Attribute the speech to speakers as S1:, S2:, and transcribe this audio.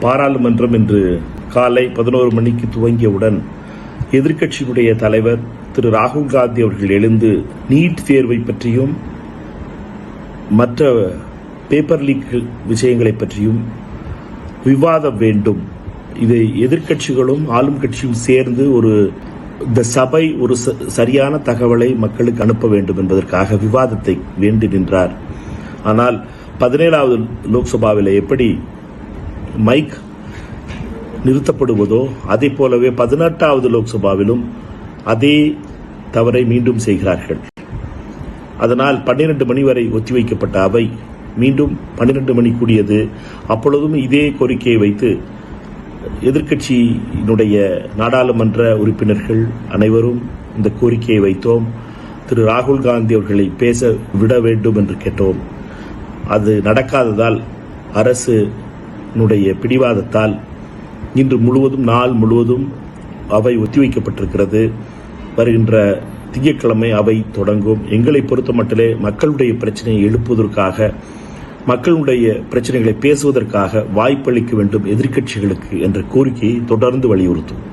S1: பாராளுமன்றம் இன்று காலை பதினோரு மணிக்கு துவங்கியவுடன் எதிர்க்கட்சியினுடைய தலைவர் திரு ராகுல் காந்தி அவர்கள் எழுந்து நீட் தேர்வை பற்றியும் மற்ற பேப்பர் லீக் விஷயங்களை பற்றியும் விவாதம் வேண்டும். இதை எதிர்க்கட்சிகளும் ஆளும் கட்சியும் சேர்ந்து ஒரு இந்த சபை ஒரு ச- சரியான தகவலை மக்களுக்கு அனுப்ப வேண்டும் என்பதற்காக விவாதத்தை வேண்டி நின்றார். ஆனால் பதினேழாவது லோக்சபாவில் எப்படி மைக் நிறுத்தப்படுவதோ அதை போலவே பதினெட்டாவது லோக்சபாவிலும் அதே தவறை மீண்டும் செய்கிறார்கள். அதனால் பன்னிரண்டு மணி வரை ஒத்திவைக்கப்பட்ட அவை மீண்டும் பன்னிரண்டு மணி கூடியது. அப்பொழுதும் இதே கோரிக்கையை வைத்து எதிர்க்கட்சியினுடைய நாடாளுமன்ற உறுப்பினர்கள் அனைவரும் இந்த கோரிக்கையை வைத்தோம். திரு ராகுல் காந்தி அவர்களை பேச விட வேண்டும் என்று கேட்டோம். அது நடக்காததால் அரசு னுடைய பிடிவாதத்தால் இன்று முழுவதும் நாள் முழுவதும் அவை ஒத்திவைக்கப்பட்டிருக்கிறது. வருகின்ற திங்கட்கிழமை அவை தொடங்கும். எங்களை பொறுத்த மட்டிலே மக்களுடைய பிரச்சனையை எழுப்புவதற்காக மக்களுடைய பிரச்சனைகளை பேசுவதற்காக வாய்ப்பளிக்க வேண்டும் எதிர்க்கட்சிகளுக்கு என்ற கோரிக்கையை தொடர்ந்து வலியுறுத்தும்